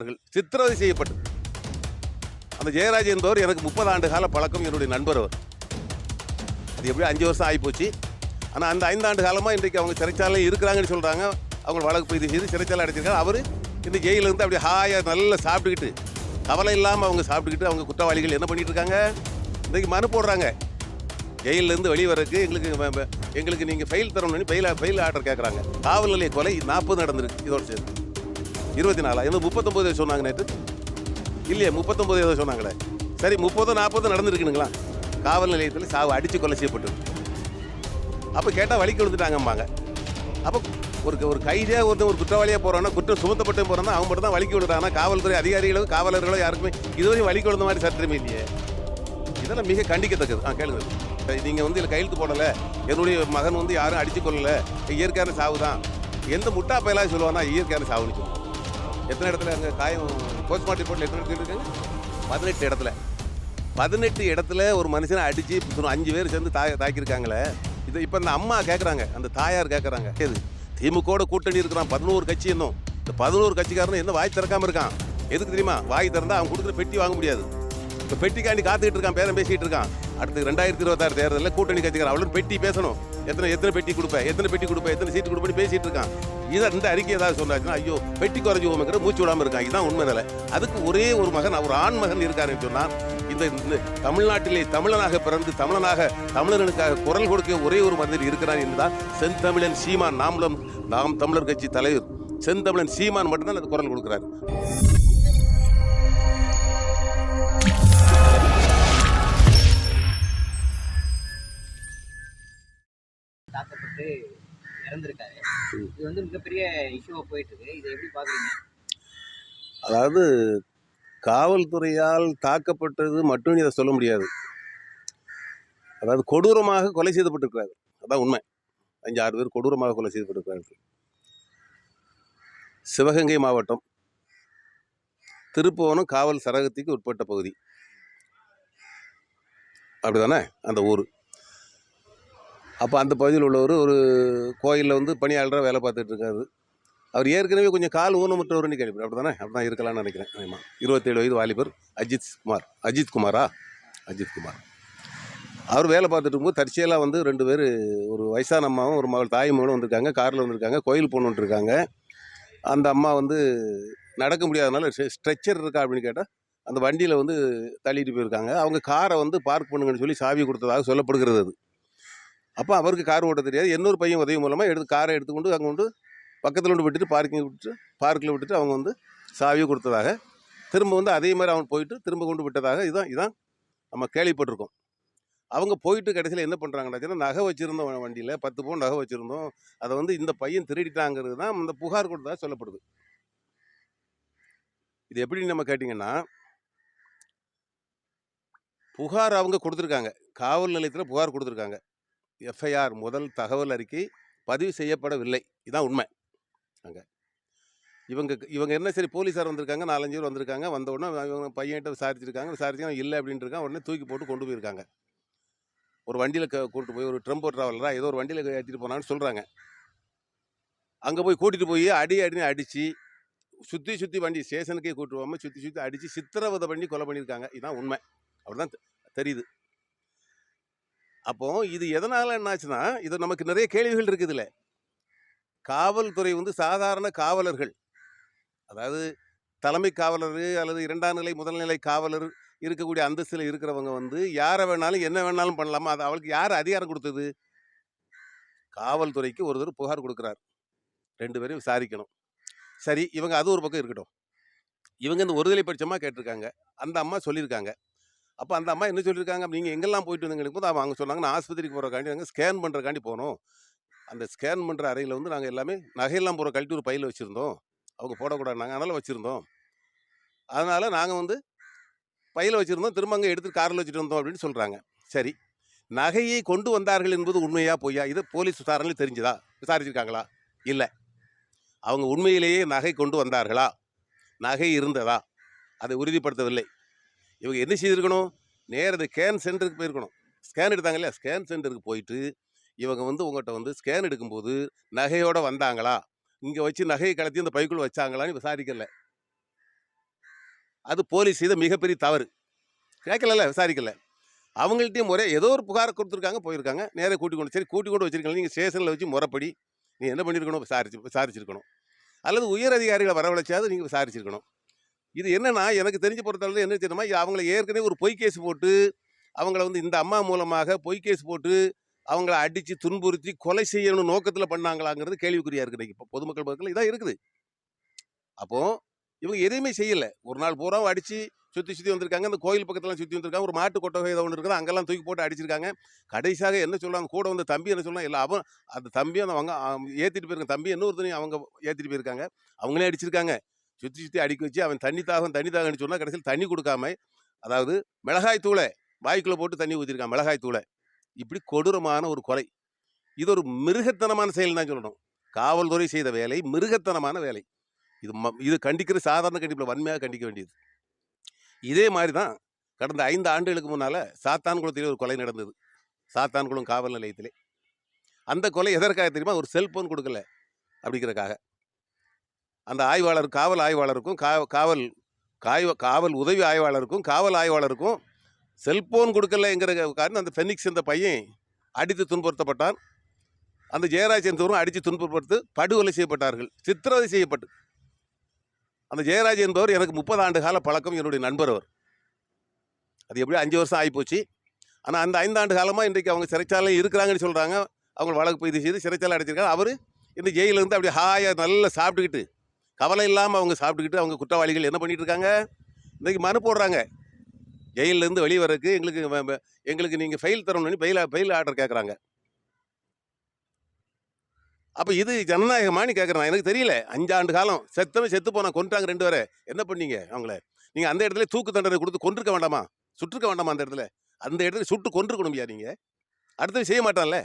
அவர்கள் சித்திரவதை செய்யப்பட்டது அந்த ஜெயராஜ் என்பவர் எனக்கு முப்பது ஆண்டு கால பழக்கம் என்னுடைய நண்பர் அவர். அது எப்படியும் அஞ்சு வருஷம் ஆகிப்போச்சு? ஆனால் அந்த ஐந்தாண்டு காலமாக இன்றைக்கு அவங்க சிறைச்சாலையில் இருக்கிறாங்கன்னு சொல்கிறாங்க அவங்க வழக்கு பதிவு செய்து சிறைச்சாலை அடைச்சிருக்காங்க. அவர் இந்த ஜெயிலிருந்து அப்படி அப்படியே ஹாயாக நல்லா சாப்பிட்டுக்கிட்டு கவலை இல்லாமல் அவங்க சாப்பிட்டுக்கிட்டு அவங்க குற்றவாளிகள் என்ன பண்ணிகிட்டு இருக்காங்க? இன்றைக்கு மனு போடுறாங்க. ஜெயிலிருந்து வெளியே வரதுக்கு எங்களுக்கு எங்களுக்கு நீங்கள் ஃபைல் தரணும்னு ஃபெயில் ஃபெயில் ஆர்டர் கேட்குறாங்க காவல் நிலைய கொலை நாற்பது நடந்திருக்கு. இதோட சேர்த்து இருபத்தி நாலா? இன்னும் முப்பத்தொம்போது சொன்னாங்க நேற்று இல்லையே முப்பத்தொம்போது ஏதோ சொன்னாங்களே. சரி முப்பதோ நாற்பதோ நடந்துருக்குனுங்களா காவல் நிலையத்தில் சாவு அடித்து கொலை செய்யப்பட்டு அப்போ கேட்டால் வழி விழுந்துட்டாங்கம்பாங்க அப்போ ஒரு ஒரு கைதியாக ஒருத்தன் ஒரு குற்றவாளியாக போகிறான்னா குற்றம் சுமத்தப்பட்டு போகிறான்னா அவங்க மட்டும் தான் வழி கொடுக்குறாங்கன்னா காவல்துறை அதிகாரிகளோ காவலர்களோ யாருக்குமே இதுவரையும் வலிக்கு கொடுத்த மாதிரி சட்டமே இல்லையே. இதெல்லாம் மிக கண்டிக்கத்தக்கது. ஆ கேளுங்க. நீங்கள் வந்து இதில் கையெழுத்து போடலை. என்னுடைய மகன் வந்து யாரும் அடித்து கொள்ளலை இயற்கையான சாவு தான் எந்த முட்டா பயலாக சொல்லுவானா இயற்கையான சாவுன்னு சொல்லுவாங்க. எத்தனை இடத்துல அங்கே காயம்? போஸ்ட்மார்ட்டம் ரிப்போர்ட்டில் எத்தனை இடத்துல இருக்காங்க பதினெட்டு இடத்துல. பதினெட்டு இடத்துல ஒரு மனுஷனை அடித்து அஞ்சு பேர் சேர்ந்து தாய் தாக்கியிருக்காங்களே. இது இப்போ அந்த அம்மா கேட்குறாங்க அந்த தாயார் கேட்குறாங்க எது திமுகவோட கூட்டணி இருக்கிறான். பதினோரு கட்சி இன்னும். இந்த பதினோரு கட்சிக்காரனும் என்ன வாய் திறக்காமல் இருக்கான்? எதுக்கு தெரியுமா? வாய் திறந்தால் அவன் கொடுக்குற பெட்டி வாங்க முடியாது. இப்போ பெட்டிக்காண்டி காத்துக்கிட்டு இருக்கான் பேரம் பேசிகிட்டு இருக்கான். அடுத்து ரெண்டாயிரத்தி இருபத்தாறு தேர்தலில் கூட்டணி கட்சிக்காரன். அவ்வளோ பெட்டி பேசணும். எத்தனை எத்தனை பெட்டி கொடுப்பேன் எத்தனை பெட்டி கொடுப்பேன் எத்தனை சீட்டு கொடுப்பேன்னு பேசிட்டு இருக்கான். இதை இந்த அறிக்கை ஏதாவது சொன்னாச்சுன்னா ஐயோ பெட்டி குறைஞ்சி போமைக்கிற மூச்சு விடாமல் இருக்கான். இதுதான் உண்மை நிலை. அதுக்கு ஒரே ஒரு மகன் ஒரு ஆண் மகன் இருக்காருன்னு சொன்னால் இந்த தமிழ்நாட்டிலே தமிழனாக பிறந்து தமிழனாக தமிழர்களுக்காக குரல் கொடுக்க ஒரே ஒரு மனிதர் இருக்கிறான் என்றுதான் செந்தமிழன் சீமான். நாமளும் நாம் தமிழர் கட்சி தலைவர். செந்தமிழன் சீமான் மட்டும்தான் அந்த குரல் கொடுக்கிறார். தாக்கப்பட்டு இறந்திருக்காரு. இது வந்து மிகப்பெரிய இஷ்யூவா போயிட்டு இருக்கு இதை எப்படி பாக்குறீங்க அதாவது காவல்துறையால் தாக்கப்பட்டது மட்டும் இதை சொல்ல முடியாது. அதாவது கொடூரமாக கொலை செய்யப்பட்டிருக்கிறார் அதான் உண்மை. அஞ்சு ஆறு பேர் கொடூரமாக கொலை செய்யப்பட்டிருக்கிறார்கள் சிவகங்கை மாவட்டம் திருப்புவனம் காவல் சரகத்துக்கு உட்பட்ட பகுதி. அப்படிதானே? அந்த ஊர். அப்போ அந்த பகுதியில் உள்ளவர் ஒரு கோயிலில் வந்து பணியாளராக வேலை பார்த்துட்டு இருக்காரு. அவர் ஏற்கனவே கொஞ்சம் கால் ஊனமுற்றவர்னு கேள்வி அப்படி தானே அப்படி தான் இருக்கலாம்னு நினைக்கிறேன். ஆமாம் இருபத்தேழு வயது வாலிபர் அஜித் குமார். அஜித் குமாரா? அஜித் குமார். அவர் வேலை பார்த்துட்டு இருக்கும்போது தற்செயலாக வந்து ரெண்டு பேர் ஒரு வயசான அம்மாவும் ஒரு மகள் தாய் மகளும் வந்திருக்காங்க. காரில் வந்திருக்காங்க. கோயில் போகணுன்ட்டு இருக்காங்க. அந்த அம்மா வந்து நடக்க முடியாதனால ஸ்ட்ரெச்சர் இருக்கா அப்படின்னு கேட்டால் அந்த வண்டியில் வந்து தள்ளிட்டு போயிருக்காங்க. அவங்க காரை வந்து பார்க் பண்ணுங்கன்னு சொல்லி சாவி கொடுத்ததாக சொல்லப்படுகிறது அது. அப்போ அவருக்கு கார் ஓட்ட தெரியாது. இன்னொரு பையன் உதவி மூலமாக எடுத்து காரை எடுத்துக்கொண்டு அங்கே கொண்டு பக்கத்தில் கொண்டு விட்டுட்டு பார்க்கிங் விட்டுட்டு பார்க்கில் விட்டுட்டு அவங்க வந்து சாவியை கொடுத்ததாக. திரும்ப வந்து அதே மாதிரி அவன் போயிட்டு திரும்ப கொண்டு விட்டதாக இதான் இதான் நம்ம கேள்விப்பட்டிருக்கோம். அவங்க போயிட்டு கடைசியில் என்ன பண்ணுறாங்கன்னா நகை வச்சுருந்தோம் வண்டியில் பத்து பவுன் நகை வச்சுருந்தோம். அதை வந்து இந்த பையன் திருடிட்டாங்கிறது தான் இந்த புகார் கொடுத்ததாக சொல்லப்படுது. இது எப்படி நம்ம கேட்டிங்கன்னா புகார் அவங்க கொடுத்துருக்காங்க. காவல் நிலையத்தில் புகார் கொடுத்துருக்காங்க. எஃப்ஐஆர் முதல் தகவல் அறிக்கை பதிவு செய்யப்படவில்லை. இதான் உண்மை. அங்கே. இவங்க இவங்க என்ன சரி போலீஸார் வந்திருக்காங்க நாலஞ்சு பேர் வந்திருக்காங்க வந்த உடனே இவங்க பையன்கிட்ட விசாரிச்சிருக்காங்க விசாரிச்சு இல்லை அப்படின்ட்டு இருக்கான் உடனே தூக்கி போட்டு கொண்டு போயிருக்காங்க. ஒரு வண்டியில் கூட்டு போய் ஒரு ட்ரம்போ ட்ராவலரா ஏதோ ஒரு வண்டியில் ஏற்றிட்டு போனான்னு சொல்கிறாங்க அங்கே போய் கூட்டிகிட்டு போய் அடி அடின்னு அடித்து சுற்றி சுற்றி வண்டி ஸ்டேஷனுக்கே கூட்டு போகாமல் சுற்றி சுற்றி அடித்து சித்திரவதை பண்ணி கொலை பண்ணியிருக்காங்க. இதுதான் உண்மை. அப்படி தான் தெரியுது. அப்போ இது எதனால என்னாச்சுன்னா இது நமக்கு நிறைய கேள்விகள் இருக்குதுல்ல. காவல்துறை வந்து சாதாரண காவலர்கள். அதாவது தலைமை காவலர் அல்லது இரண்டாம் நிலை முதல் நிலை காவலர் இருக்கக்கூடிய அந்தஸ்தில் இருக்கிறவங்க வந்து யாரை வேணாலும் என்ன வேணாலும் பண்ணலாமா? அது அவளுக்கு யார் அதிகாரம் கொடுத்தது? காவல்துறைக்கு ஒருத்தர் புகார் கொடுக்குறார். ரெண்டு பேரும் விசாரிக்கணும். சரி இவங்க அது ஒரு பக்கம் இருக்கட்டும். இவங்க இந்த ஒருதலை பட்சமாக கேட்டிருக்காங்க. அந்த அம்மா சொல்லியிருக்காங்க. அப்போ அந்த அம்மா என்ன சொல்லியிருக்காங்க? நீங்கள் எங்கெல்லாம் போயிட்டு வந்தீங்க போது அவங்க சொன்னாங்க நான் ஆஸ்பத்திரிக்கு போகிறக்காண்டி நாங்கள் ஸ்கேன் பண்ணுறக்காண்டி போனோம். அந்த ஸ்கேன் பண்ணுற அறையில் வந்து நாங்கள் எல்லாமே நகையெல்லாம் போகிற கழட்டி ஒரு பையில் வச்சுருந்தோம். அவங்க போடக்கூடாது நாங்கள் அதனால் வச்சுருந்தோம். அதனால் நாங்கள் வந்து பையில் வச்சுருந்தோம். திரும்ப அங்கே எடுத்து காரில் வச்சுட்டு வந்தோம் அப்படின்னு சொல்கிறாங்க சரி. நகையை கொண்டு வந்தார்கள் என்பது உண்மையா பொய்யா? இது போலீஸ் விசாரணையில் தெரிஞ்சுதா? விசாரிச்சிருக்காங்களா? இல்லை. அவங்க உண்மையிலேயே நகை கொண்டு வந்தார்களா? நகை இருந்ததா? அதை உறுதிப்படுத்தவில்லை. இவங்க என்ன செய்திருக்கணும்? நேரது ஸ்கேன் சென்டருக்கு போயிருக்கணும். ஸ்கேன் எடுத்தாங்க இல்லையா? ஸ்கேன் சென்டருக்கு போயிட்டு இவங்க வந்து உங்கள்கிட்ட வந்து ஸ்கேன் எடுக்கும்போது நகையோடு வந்தாங்களா? இங்கே வச்சு நகையை கலத்தி அந்த பைக்குள் வச்சாங்களான்னு விசாரிக்கல. அது போலீஸ் செய்த மிகப்பெரிய தவறு. கேட்கல விசாரிக்கல. அவங்கள்ட்டையும் முறை ஏதோ ஒரு புகார் கொடுத்துருக்காங்க போயிருக்காங்க. நேராக கூட்டி கொண்டு சரி கூட்டி கொண்டு வச்சிருக்கீங்க நீங்கள் ஸ்டேஷனில் வச்சு முறைப்படி நீ என்ன பண்ணியிருக்கணும் விசாரிச்சு விசாரிச்சிருக்கணும். அல்லது உயர் அதிகாரிகளை வரவழைச்சாவது நீங்கள் விசாரிச்சிருக்கணும். இது என்னன்னா எனக்கு தெரிஞ்ச பொறுத்தளவு என்ன தெரியுமா அவங்கள ஏற்கனவே ஒரு பொய் கேஸ் போட்டு அவங்கள வந்து இந்த அம்மா மூலமாக பொய் கேஸ் போட்டு அவங்கள அடித்து துன்புறுத்தி கொலை செய்யணும் நோக்கத்தில் பண்ணாங்களாங்கிறது கேள்விக்குறியாக இருக்குது. இப்போ பொதுமக்கள் பக்கத்தில் இதான் இருக்குது. அப்போது இவங்க எதையுமே செய்யலை. ஒரு நாள் பூரா அடிச்சு சுற்றி சுற்றி வந்திருக்காங்க. அந்த கோயில் பக்கத்துலாம் சுற்றி வந்திருக்காங்க. ஒரு மாட்டு கொட்டகை ஏதோ ஒன்று இருக்குது. அங்கெல்லாம் தூக்கி போட்டு அடிச்சிருக்காங்க. கடைசியாக என்ன சொல்லுவாங்க கூட வந்து தம்பி என்ன சொல்றாங்க இல்லை அவன் அந்த தம்பி அந்த அவங்க ஏற்றிட்டு போயிருக்காங்க தம்பி இன்னொருத்தனையும் அவங்க ஏற்றிட்டு போயிருக்காங்க. அவங்களே அடிச்சிருக்காங்க. சுற்றி சுற்றி அடிக்க வச்சு அவன் தண்ணி தாகம் தண்ணி தாகம்னு சொன்னால் கடைசியில் தண்ணி கொடுக்காம அதாவது மிளகாய் தூளை வாய்க்குள்ளே போட்டு தண்ணி ஊற்றிருக்கான் மிளகாய் தூளை. இப்படி கொடூரமான ஒரு கொலை. இது ஒரு மிருகத்தனமான செயல் தான் சொல்லணும். காவல்துறை செய்த வேலை மிருகத்தனமான வேலை. இது ம இது கண்டிக்கிற சாதாரண கண்டிப்பில் வன்மையாக கண்டிக்க வேண்டியது. இதே மாதிரி தான் கடந்த ஐந்து ஆண்டுகளுக்கு முன்னால் சாத்தான்குளத்திலே ஒரு கொலை நடந்தது. சாத்தான்குளம் காவல் நிலையத்திலே. அந்த கொலை எதற்காக தெரியுமா? ஒரு செல்ஃபோன் கொடுக்கல. அப்படிங்கிறக்காக அந்த ஆய்வாளர் காவல் ஆய்வாளருக்கும் கா காவல் காய்வ காவல் உதவி ஆய்வாளருக்கும் காவல் ஆய்வாளருக்கும் செல்போன் கொடுக்கலங்கிற காரணம் அந்த ஃபெனிக்ஸ் இந்த பையன் அடித்து துன்புறுத்தப்பட்டான். அந்த ஜெயராஜ் என்பவரும் அடித்து துன்புறுத்து படுகொலை செய்யப்பட்டார்கள். சித்திரவதை செய்யப்பட்டு. அந்த ஜெயராஜ் என்பவர் எனக்கு முப்பது ஆண்டு கால பழக்கம் என்னுடைய நண்பர் அவர். அது எப்படி அஞ்சு வருஷம் ஆகிப்போச்சு. ஆனால் அந்த ஐந்தாண்டு காலமாக இன்றைக்கு அவங்க சிறைச்சாலையில் இருக்கிறாங்கன்னு சொல்கிறாங்க அவங்க வழக்கு பதிவு செய்து சிறைச்சாலை அடைச்சிருக்காங்க. அவர் இந்த ஜெயிலிருந்து அப்படியே ஹாயாக நல்லா சாப்பிட்டுக்கிட்டு கவலை இல்லாமல் அவங்க சாப்பிட்டுக்கிட்டு அவங்க குற்றவாளிகள் என்ன பண்ணிட்டு இருக்காங்க இன்றைக்கி மனு போடுறாங்க. ஜெயிலேருந்து வெளியே வர்றதுக்கு எங்களுக்கு எங்களுக்கு நீங்கள் ஃபெயில் தரணும்னு பெயில் பெயில் ஆர்டர் கேட்குறாங்க அப்போ இது ஜனநாயகமானு கேட்குறேன் எனக்கு தெரியல. அஞ்சாண்டு காலம் செத்தவன் செத்து போனால் கொண்டுட்டாங்க ரெண்டு பேரை. என்ன பண்ணீங்க அவங்கள? நீங்கள் அந்த இடத்துல தூக்கு தண்டனை கொடுத்து கொண்டிருக்க வேண்டாமா? சுட்டிருக்க வேண்டாமா அந்த இடத்துல? அந்த இடத்துல சுட்டு கொண்டிருக்கணும்யா நீங்கள் அடுத்தது செய்ய மாட்டான்ல?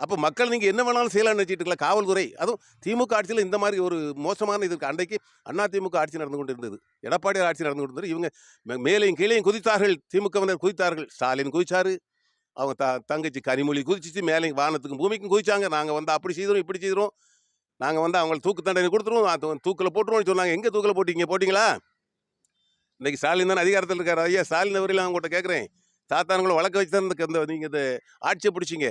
அப்போ மக்கள் நீங்கள் என்ன வேணாலும் செய்யலாம்னு வச்சுட்டு காவல்துறை. அதுவும் திமுக ஆட்சியில் இந்த மாதிரி ஒரு மோசமான இதுக்கு அன்றைக்கு அண்ணா திமுக ஆட்சி நடந்து கொண்டு இருந்தது எடப்பாடியார் ஆட்சி நடந்து கொண்டு இருந்தது இவங்க மேலையும் மேலேயும் கீழேயும் குதித்தார்கள். திமுகவினர் குதித்தார்கள். ஸ்டாலின் குதிச்சாரு. அவங்க த தங்கச்சி கனிமொழி குதிச்சிச்சு. மேலே வானத்துக்கும் பூமிக்கும் குதிச்சாங்க. நாங்கள் வந்து அப்படி செய்கிறோம் இப்படி செய்கிறோம் நாங்கள் வந்து அவங்களை தூக்கு தண்டனை கொடுத்துருவோம். தூக்கில் போட்டுருவோம்னு சொன்னாங்க. எங்கே தூக்கில் போட்டீங்க? போட்டிங்களா? இன்றைக்கி ஸ்டாலின் தானே அதிகாரத்தில் இருக்கார். ஐயா ஸ்டாலின் அவரையில் நான் உங்கள்கிட்ட கேட்குறேன். சாத்தானுங்களை வழக்க வச்சு தான் இந்த நீங்கள் இந்த ஆட்சியை பிடிச்சிங்க.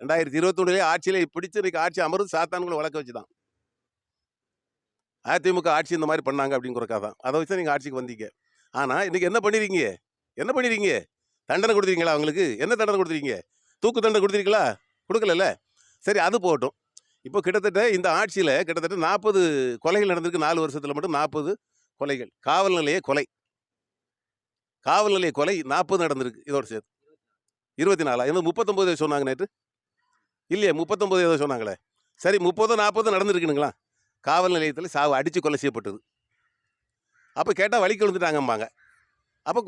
ரெண்டாயிரத்தி இருபத்தொன்னுலேயே ஆட்சியிலே பிடிச்சி ஆட்சி அமர்ந்து சாத்தான்களை வழக்க வச்சு தான் அதிமுக ஆட்சி இந்த மாதிரி பண்ணாங்க அப்படிங்கிறக்காக தான். அதை வச்சு நீங்கள் ஆட்சிக்கு வந்தீங்க. ஆனால் இன்றைக்கி என்ன பண்ணிருக்கீங்க? என்ன பண்ணிருக்கீங்க? தண்டனை கொடுத்துருக்கீங்களா அவங்களுக்கு? என்ன தண்டனை கொடுத்துருக்கீங்க? தூக்கு தண்டனை கொடுத்துருக்கீங்களா? கொடுக்கலல்ல. சரி அது போகட்டும். இப்போ கிட்டத்தட்ட இந்த ஆட்சியில் கிட்டத்தட்ட நாற்பது கொலைகள் நடந்திருக்கு. நாலு வருஷத்தில் மட்டும் நாற்பது கொலைகள். காவல் நிலைய கொலை. காவல் நிலைய கொலை நாற்பது நடந்திருக்கு. இதோட சேர்த்து. இருபத்தி நாலா? இன்னும் முப்பத்தொம்போது சொன்னாங்க நேற்று இல்லையே முப்பத்தொம்போது ஏதோ சொன்னாங்களே. சரி முப்பதோ நாற்பதோ நடந்துருக்குனுங்களா காவல் நிலையத்தில் சாவு அடித்து கொலை செய்யப்பட்டது. அப்போ கேட்டால் வழி விழுந்துட்டாங்கம்பாங்க அப்போ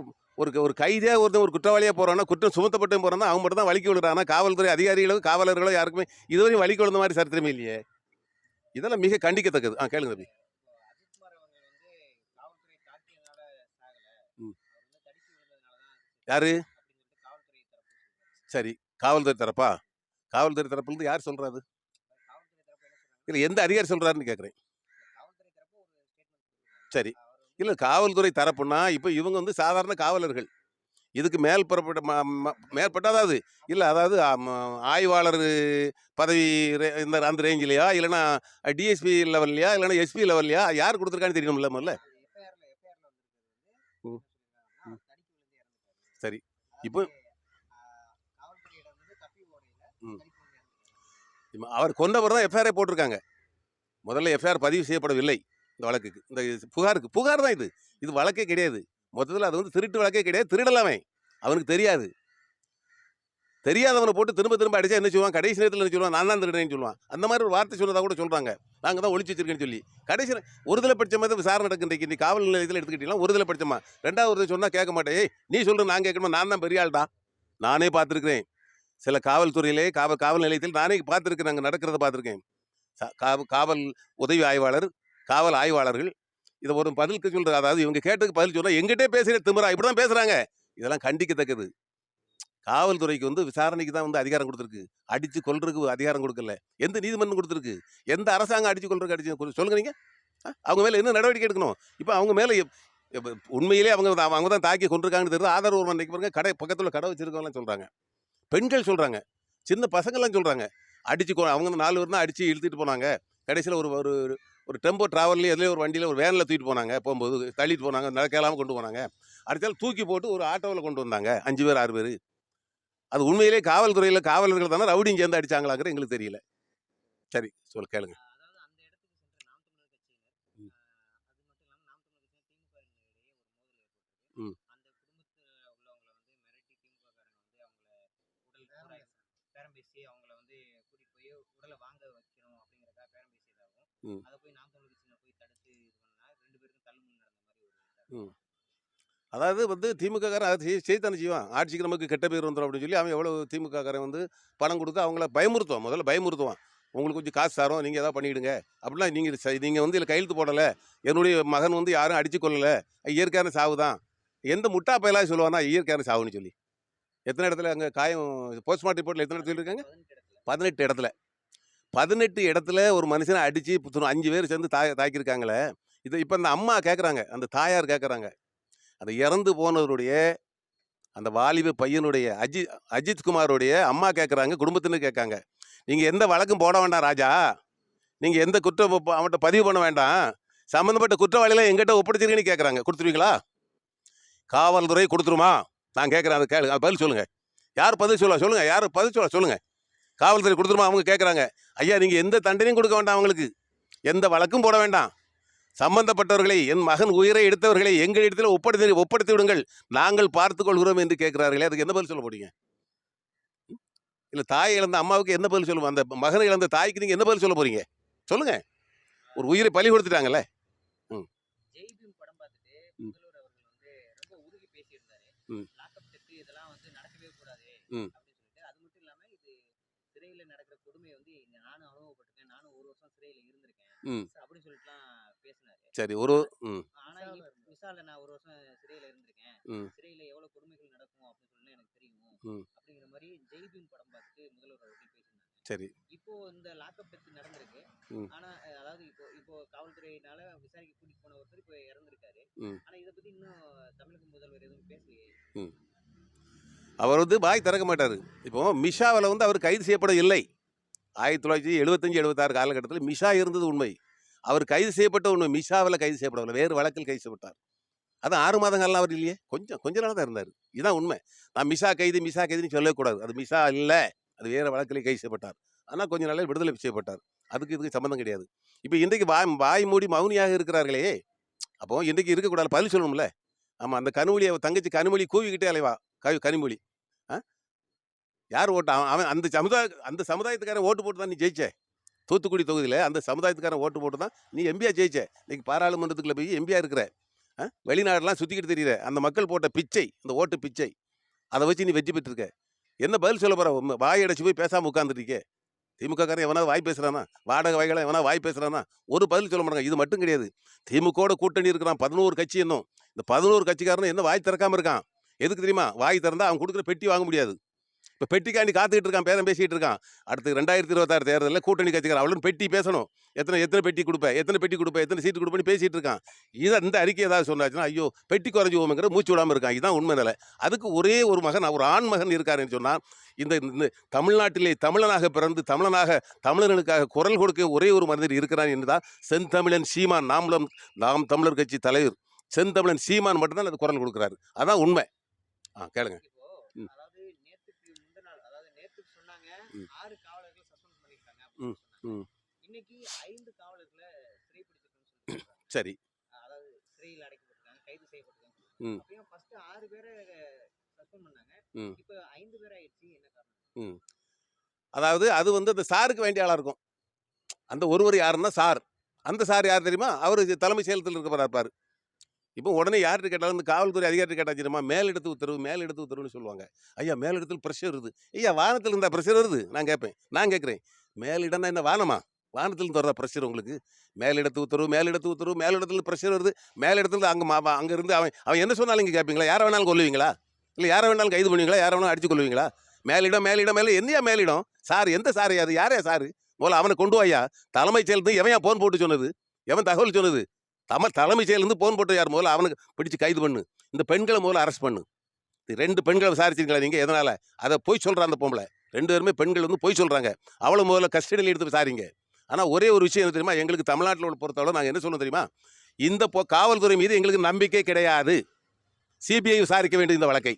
ஒரு ஒரு கைதியாக ஒருத்தன் ஒரு குற்றவாளியாக போகிறான்னா குற்றம் சுமத்தப்பட்டு போகிறான்னா அவங்க மட்டும் தான் வலிக்கு விழுறானா காவல்துறை அதிகாரிகளோ காவலர்களோ யாருக்குமே இதுவரையும் வலிக்கு விழுந்த மாதிரி சரித்திரமே இல்லையே? இதெல்லாம் மிக கண்டிக்கத்தக்கது. ஆ கேளுங்க தம்பி யாரு? சரி காவல்துறை தரப்பா? காவல்துறை தரப்புலேருந்து யார் சொல்கிறாரு இல்லை எந்த அதிகாரி சொல்கிறாருன்னு கேட்குறேன். சரி. இல்லை காவல்துறை தரப்புனா இப்போ இவங்க வந்து சாதாரண காவலர்கள். இதுக்கு மேல் புறப்பட்ட மேற்பட்ட அதாவது இல்லை அதாவது ஆய்வாளர் பதவி ரே- இந்த அந்த ரேஞ்சிலையா? இல்லைன்னா டிஎஸ்பி லெவல்லையா? இல்லைன்னா எஸ்பி லெவல்லையா? யார் கொடுத்துருக்கான்னு தெரியணும்ல முதல்ல எஃப்ஐஆர்ல எஃப்ஐஆர்ல வந்திருக்கிறது ம். வந்து ம். தடிச்சு விழுந்து இறந்துட்டாரு சரி. இப்போ- காவல்துறையிடம் வந்து தப்பி ஓடையில ம். தடிச்சு விழுந்து இறந்துட்டாரு இப்ப அவர் கொண்டவர் தான் எஃப்ஐஆரே போட்டிருக்காங்க. முதல்ல எஃப்ஐஆர் பதிவு செய்யப்படவில்லை இந்த வழக்குக்கு. இந்த இது புகாருக்கு. புகார் தான் இது. இது வழக்கே கிடையாது. மொத்தத்தில் அது வந்து திருட்டு வழக்கே கிடையாது. திருடலாமே அவனுக்கு தெரியாது. தெரியாதவனை போட்டு திரும்ப திரும்ப அடிச்சா என்ன சொல்லுவான்? கடைசி நேரத்தில் என்ன சொல்லுவான்? நான் தான் திருடேன்னு சொல்லுவான். அந்த மாதிரி ஒரு வார்த்தை சொன்னதாக கூட சொல்கிறாங்க நாங்கள் தான் ஒழிச்சு வச்சிருக்கேன்னு சொல்லி. கடைசி நே- ஒருதலை படிச்ச மாதிரி தான் விசாரணை நடக்கு இன்றைக்கி. காவல் நிலையத்தில் எடுத்துக்கிட்டீங்கன்னா ஒருதலை படிச்சமா? ரெண்டாவது சொன்னால் கேட்க மாட்டேன். நீ சொல்கிற நான் கேட்கணுமா? நான் தான் பெரிய ஆள்டா. நானே பார்த்துருக்குறேன். சில காவல்துறையிலே காவல் காவல் நிலையத்தில் நானே பார்த்துருக்கேன் அங்கே நடக்கிறத பார்த்துருக்கேன். காவல் காவல் உதவி ஆய்வாளர் காவல் ஆய்வாளர்கள் இதை ஒரு பதிலுக்கு சொல்கிற அதாவது இவங்க கேட்டதுக்கு பதில் சொன்னால் எங்கிட்டே பேசுகிற திமுறா இப்படி தான் பேசுகிறாங்க இதெல்லாம் கண்டிக்கத்தக்கது. காவல்துறைக்கு வந்து விசாரணைக்கு தான் வந்து அதிகாரம் கொடுத்துருக்கு. அடித்து கொள்றதுக்கு அதிகாரம் கொடுக்கல. எந்த நீதிமன்றம் கொடுத்துருக்கு? எந்த அரசாங்கம் அடித்து கொள்றதுக்கு அடிச்சு கொல்~ சொல்லுங்க நீங்கள் அவங்க மேலே என்ன நடவடிக்கை எடுக்கணும்? இப்போ அவங்க மேலே உண்மையிலே அவங்க அவங்க தான் தாக்கி கொண்டிருக்காங்கன்னு தெரியுது. ஆதரவு அன்னைக்கு பாருங்க கடை பக்கத்தில் கடை வச்சிருக்கவங்களாம் சொல்கிறாங்க பெண்கள் சொல்கிறாங்க சின்ன பசங்கள்லாம் சொல்கிறாங்க அடிச்சு கொ- அவங்க நாலு பேர் தான் அடித்து இழுத்துட்டு போனாங்க. கடைசியில் ஒரு ஒரு ஒரு டெம்போ ட்ராவல்லையே எதுலேயும் ஒரு வண்டியில் ஒரு வேனில் தூக்கிட்டு போனாங்க. போகும்போது தள்ளிட்டு போனாங்க. நடக்கலாமல் கொண்டு போனாங்க. அடுத்தால தூக்கி போட்டு ஒரு ஆட்டோவில் கொண்டு வந்தாங்க. அஞ்சு பேர் ஆறு பேர். அது உண்மையிலே காவல்துறையில் காவலர்கள் தானே ரவுடிங் சேர்ந்து அடித்தாங்களாங்கிற எங்களுக்கு தெரியல. சரி சொல் கேளுங்க அதாவது அந்த இடத்துக்கு சென்ற நாம் தமிழர் கட்சியினர் ம். ஆஹ், அது மட்டும் இல்லாமல் நாம் தமிழர் கட்சியினர் திமுக இடையே ஒரு மோதல் ஏற்பட்டது ம். அந்த குடும்பத்தில் உள்ளவங்களை வந்து மிரட்டி திமுக காரங்க வந்து அவங்கள உடல் பூரா பேரம் பேசி அவங்கள வந்து கூட்டிட்டு போய் உடலை வாங்க வைக்கணும் அப்படிங்கறதுக்காக பேரம் பேசியதாகவும். அதை போய் நாம் கட்சியினர் போய் தடுத்து இது பண்ணா ரெண்டு பேருக்கும் தள்ளுமுள் நடந்த மாதிரி ஒரு. அதாவது வந்து திமுக காரன் அதை செய்- செய்தானே செய்வான் ஆட்சிக்கு நமக்கு கெட்ட பேர் வந்துடும் அப்படின்னு சொல்லி அவன் எவ்வளோ திமுக காரன் வந்து பணம் கொடுத்து அவங்கள பயமுறுத்துவான். முதல்ல பயமுறுத்துவான். உங்களுக்கு கொஞ்சம் காசு தரோம் நீங்கள் எதாவது பண்ணிவிடுங்க அப்படிலாம் நீங்கள் நீங்கள் வந்து இதில் கையெழுத்து போடலை. என்னுடைய மகன் வந்து யாரும் அடிச்சு கொள்ளலை. இயற்கையான சாவு தான். எந்த முட்டா பயலாக சொல்லுவானா இயற்கையான சாவுன்னு சொல்லி. எத்தனை இடத்துல அங்கே காயம் போஸ்ட்மார்ட்டம் ரிப்போர்ட்டில் எத்தனை இடத்துல சொல்லியிருக்காங்க? பதினெட்டு இடத்துல. பதினெட்டு இடத்துல ஒரு மனுஷனை அடித்து அஞ்சு பேர் சேர்ந்து தாய் தாக்கியிருக்காங்களே இது இப்போ அந்த அம்மா கேட்குறாங்க அந்த தாயார் கேட்குறாங்க அந்த இறந்து போனவருடைய அந்த வாலிப பையனுடைய அஜித் அஜித் குமாருடைய அம்மா கேட்குறாங்க குடும்பத்தினர் கேட்காங்க. நீங்கள் எந்த வழக்கும் போட வேண்டாம் ராஜா. நீங்கள் எந்த குற்றம் அவன்கிட்ட பதிவு பண்ண வேண்டாம். சம்மந்தப்பட்ட குற்றவாளிகளை எங்கிட்ட ஒப்படைச்சிருக்கீங்கன்னு கேட்குறாங்க கொடுத்துருவீங்களா? காவல்துறை கொடுத்துருமா. நான் கேட்குறேன் அதை கேளு பதில் சொல்லுங்கள் யார் பதில் சொல்ல சொல்லுங்கள் யார் பதில் சொல்ல சொல்லுங்கள் காவல்துறை கொடுத்துருமா? அவங்க கேட்குறாங்க ஐயா நீங்கள் எந்த தண்டனையும் கொடுக்க வேண்டாம் அவங்களுக்கு. எந்த வழக்கும் போட வேண்டாம். சம்பந்தப்பட்டவர்களை என் மகன் உயிரை எடுத்தவர்களை எங்கள் இடத்துல ஒப்படைத்து ஒப்படைத்து விடுங்கள். நாங்கள் பார்த்து கொள்கிறோம் என்று கேட்கிறார்களே அதுக்கு என்ன பதில் சொல்ல போறீங்க? இல்லை தாய் இழந்த அம்மாவுக்கு என்ன பதில் சொல்லுவோம் அந்த மகனை இழந்த தாய்க்கு நீங்கள் என்ன பதில் சொல்ல போறீங்க? சொல்லுங்கள் ஒரு உயிரை பலி கொடுத்துட்டாங்கல்ல ஜெய்பீம் படம் பார்த்துட்டு ம். முதல்வர் அவர்கள் வந்து ரொம்ப உருகி பேசியிருந்தாரு ம். லாக்அப் டெத்து இதெல்லாம் வந்து நடக்கவே கூடாது ம். அப்படின்னு சொல்லிட்டு அது மட்டும் இல்லாம இது சிறையில நடக்கிற கொடுமை வந்து இங்க நானும் அனுபவப்பட்டிருக்கேன் நானும் ஒரு வருஷம் சிறையில இருந்திருக்கேன். ம். அப்படின்னு சொல்லிட்டுலாம் பேசினாரு. சரி ஒரு ஆனா விசால நான் ஒரு வருஷம் சிறையில இருந்திருக்கேன். சிறையில எவ்வளவு கொடுமைகள் நடக்கும் அப்படின்னு சொல்லி எனக்கு தெரியும். அப்படிங்கிற மாதிரி ஜெய்பீம் படம் பார்த்துட்டு முதல்வர் அவர்கள் பேசியிருந்தாங்க. சரி. இப்போ இந்த லாக்அப் டெத் நடந்திருக்கு. ஆனா அதாவது இப்போ இப்போ காவல்துறையினால விசாரிக்க கூட்டிட்டு போன ஒருத்தர் இப்போ இறந்திருக்காரு. ஆனா இதை பத்தி இன்னும் தமிழக முதல்வர் எதுவும் பேசலையே. அவர் வந்து வாய் திறக்க மாட்டார். இப்போ மிஷாவில் வந்து அவர் கைது செய்யப்பட இல்லை ஆயிரத்தி தொள்ளாயிரத்தி எழுபத்தஞ்சு எழுபத்தாறு காலகட்டத்தில் மிஷா இருந்தது உண்மை. அவர் கைது செய்யப்பட்ட உண்மை. மிஷாவில் கைது செய்யப்படவில்லை. வேறு வழக்கில் கைது செய்யப்பட்டார். அது ஆறு மாதங்கள்லாம் அவர் இல்லையே? கொஞ்சம் கொஞ்ச நாள் தான் இருந்தார். இதுதான் உண்மை. நான் மிஷா கைது மிஷா கைதுன்னு சொல்லக்கூடாது. அது மிஷா இல்லை. அது வேறு வழக்கிலே கைது செய்யப்பட்டார். ஆனால் கொஞ்ச நாளில் விடுதலை செய்யப்பட்டார். அதுக்கு இதுக்கு சம்மந்தம் கிடையாது. இப்போ இன்றைக்கு வாய் வாய் மூடி மௌனியாக இருக்கிறார்களே. அப்போ இன்றைக்கு இருக்கக்கூடாது. பதில் சொல்லணும்ல. ஆமாம் அந்த கனிமொழி தங்கச்சி கனிமொழி கூவிக்கிட்டே அலைவா. கவி கனிமொழி. யார் ஓட்டு? அவன் அவன் அந்த சமுதாய அந்த சமுதாயத்துக்காரன் ஓட்டு போட்டு தான் நீ ஜெயிச்ச. தூத்துக்குடி தொகுதியில் அந்த சமுதாயத்துக்காரன் ஓட்டு போட்டு தான் நீ எம்பியா ஜெயிச்ச. இன்னைக்கு பாராளுமன்றத்துக்குள்ள போய் எம்பியா இருக்கிற ஆ? வெளிநாடெல்லாம் சுற்றிக்கிட்டு தெரியுற அந்த மக்கள் போட்ட பிச்சை அந்த ஓட்டு பிச்சை அதை வச்சு நீ வெற்றி பெற்றிருக்க. என்ன பதில் சொல்ல போகிற வாய் அடைச்சி போய் பேசாமல் உட்காந்துருக்கே திமுகக்காரன் எவனா வாய் பேசுகிறானா வாடகை வாய்களை எவனா வாய் பேசுகிறானா ஒரு பதில் சொல்ல மாட்டாங்க. இது மட்டும் கிடையாது. திமுகவோட கூட்டணி இருக்கிறான். பதினோரு கட்சி இன்னும். இந்த பதினோரு கட்சிக்காரன் என்ன வாய் திறக்காமல் இருக்கான்? எதுக்கு தெரியுமா? வாய் திறந்தா அவன் கொடுக்குற பெட்டி வாங்க முடியாது. இப்போ பெட்டிக்காண்டி காத்துக்கிட்டு இருக்கான் பேரம் பேசிகிட்டு இருக்கான். அடுத்து ரெண்டாயிரத்தி இருபத்தாறு தேர்தலில் கூட்டணி கட்சிக்காரன் அவளும் பெட்டி பேசணும். எத்தனை எத்தனை பெட்டி கொடுப்பேன் எத்தனை பெட்டி கொடுப்ப எத்தனை சீட்டு கொடுப்பேன்னு பேசிகிட்டு இருக்கான். இதை இந்த அறிக்கை ஏதாவது சொன்னாச்சுன்னா ஐயோ பெட்டி குறைஞ்சி போகுங்கிற மூச்சு விடாமல் இருக்கான். இதுதான் உண்மை நிலை. அதுக்கு ஒரே ஒரு மகன் ஒரு ஆண் மகன் இருக்காருன்னு சொன்னால் இந்த இந்த தமிழ்நாட்டிலே தமிழனாக பிறந்து தமிழனாக தமிழர்களுக்காக குரல் கொடுக்க ஒரே ஒரு மனிதர் இருக்கிறான் என்றுதான் செந்தமிழன் சீமான். நாமளம் நாம் தமிழர் கட்சி தலைவர் செந்தமிழன் சீமான் மட்டும்தான் அது குரல் கொடுக்குறாரு. அதான் உண்மை. ஆ கேளுங்க இப்போ ம். அதாவது நேத்துக்கு முந்தின நாள் அதாவது நேத்துக்கு சொன்னாங்க ம். ஆறு காவலர்கள் சஸ்பெண்ட் பண்ணிருக்காங்க ம், அப்படின்னு ம். சொன்னாங்க இன்னைக்கு ஐந்து காவலர்களை சிறைப்பிடிச்சிருக்கோம்னு சொல்லி சொல்றாங்க. சரி. அதாவது சிறையில் அடைக்கப்பட்டிருக்காங்க கைது செய்யப்பட்டிருக்காங்க ம். அப்பயும் ஃபர்ஸ்ட் ஆறு பேரை சஸ்பெண்ட் பண்ணாங்க. இப்போ ஐந்து பேர் ஆயிடுச்சு என்ன காரணம்? அதாவது அது வந்து அந்த சாருக்கு வேண்டிய ஆளாக இருக்கும். அந்த ஒருவர் யாருன்னா சார். அந்த சார் யார் தெரியுமா? அவர் தலைமை செயலத்தில் இருக்க இருப்பார் இப்போ உடனே யார்கிட்ட கேட்டாலும் இந்த காவல்துறை அதிகாரி கேட்டா தெரியுமா? மேலிடத்து உத்தரவு மேலிடத்து உத்தரவுன்னு சொல்லுவாங்க. ஐயா மேலிடத்தில் ப்ரெஷர் வருது. ஐயா வானத்தில் இருந்தால் ப்ரெஷர் வருது. நான் கேட்பேன் நான் கேட்குறேன் மேலிடம்னா என்ன? வானமா? வானத்தில் இருந்து ப்ரெஷர் உங்களுக்கு? மேலிடத்து உத்தரவு மேலிடத்து உத்தரவு மேலிடத்துல ப்ரெஷர் வருது. மேலிடத்துல அங்கே மா அங்கே இருந்து அவன் அவன் என்ன சொன்னாலும் இங்கே கேட்பீங்களா? யாரை வேணாலும் கொல்லுவீங்களா? இல்லை யாரை வேணாலும் கைது பண்ணுவீங்களா? யாரை வேணாலும் அடிச்சு கொள்வீங்களா மேலிடம் மேலிடம் மேலே என்னையா மேலிடம் சார் எந்த சார்? அது யாரையா சார்? முதல்ல அவனை கொண்டு வாயா தலைமைச் செயலத்து எவையா ஃபோன் போட்டு சொன்னது? எவன் தகவல் சொன்னது? தம தலைமைச் செயலேருந்து போன் போட்டு யார்? முதல்ல அவனுக்கு பிடிச்சு கைது பண்ணு. இந்த பெண்களை முதல்ல அரெஸ்ட் பண்ணு. ரெண்டு பெண்களை விசாரிச்சிருக்கீங்களா நீங்கள் எதனால்? அதை போய் சொல்கிறான் அந்த பொம்பளை. ரெண்டு பேருமே பெண்கள் வந்து போய் சொல்கிறாங்க அவ்வளோ முதல்ல கஸ்டடியில் எடுத்து விசாரிங்க. ஆனால் ஒரே ஒரு விஷயம் தெரியுமா? எங்களுக்கு தமிழ்நாட்டில் உள்ள பொறுத்தவரை நாங்கள் என்ன சொல்லணும் தெரியுமா? இந்த போ காவல்துறை மீது எங்களுக்கு நம்பிக்கை கிடையாது. சிபிஐ விசாரிக்க வேண்டும் இந்த வழக்கை.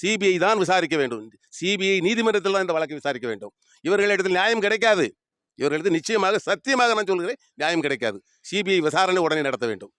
சிபிஐ தான் விசாரிக்க வேண்டும். சிபிஐ நீதிமன்றத்தில் தான் இந்த வழக்கை விசாரிக்க வேண்டும். இவர்களிடத்தில் நியாயம் கிடைக்காது. இவர்களிடத்தில் நிச்சயமாக சத்தியமாக நான் சொல்கிறேன் நியாயம் கிடைக்காது. சிபிஐ விசாரணை உடனே நடத்த வேண்டும்.